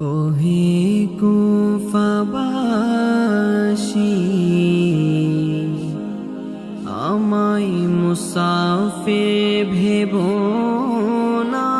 ওহে কুফাবাসি আমায় মুসাফির ভেবো না।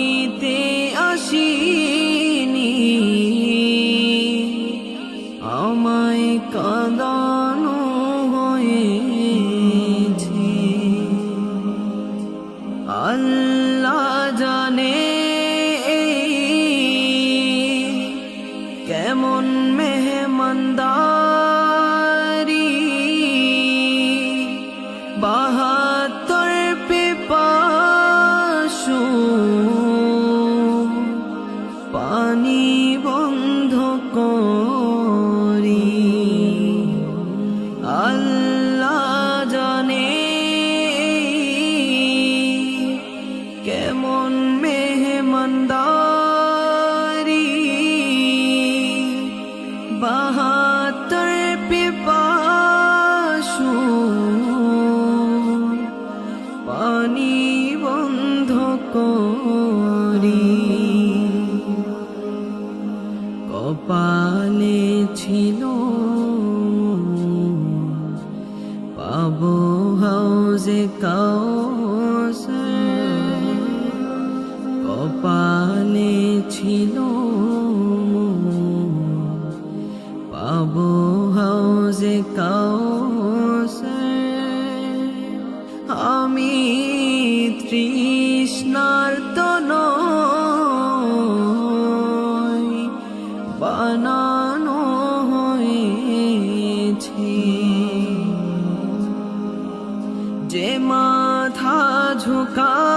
আমায় কাঁদানো হয়েছি। আল্লাহ কেমন মেহমানদারি। বাহাত্তর পেপাসু। পানি বন্ধ করি। কপালে ছিল পাবো হাউজে কাউসার ছিল পাবো হাউজে কাউসার। আমি তৃষ্ণার তো নই বানানো হয়েছে। যে মাথা ঝুঁকাতো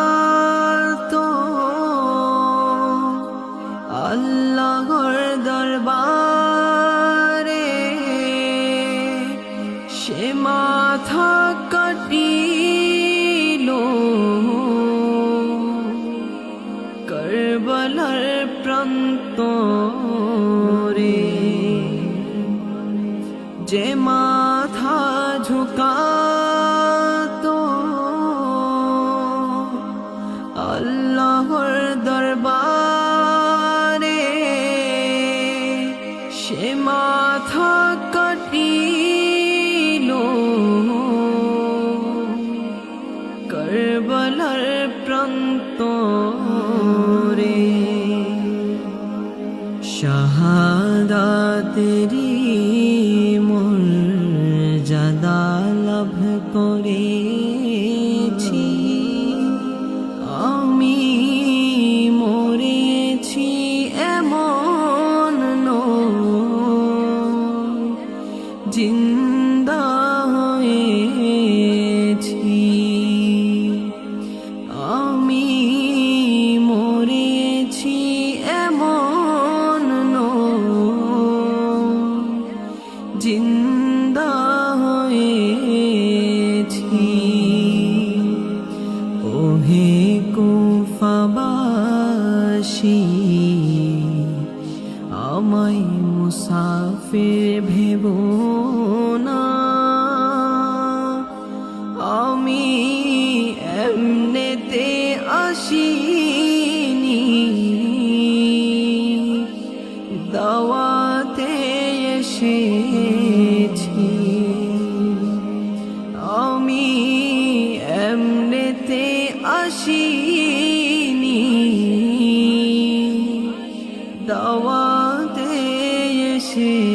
সে মাথা কাটিল। করবলার প্রান্তরে যে মাথা ঝুঁকাতো আল্লাহর দরবারে সে মাথা কাটিল। শাহাদাতেরি মর্যাদা লাভ করেছি আমায় মুসাফির ভেব না। আমি এমনেতে আসিনি। দাওয়াতে এসেছি। আমি এমনেতে দাওয়াতে see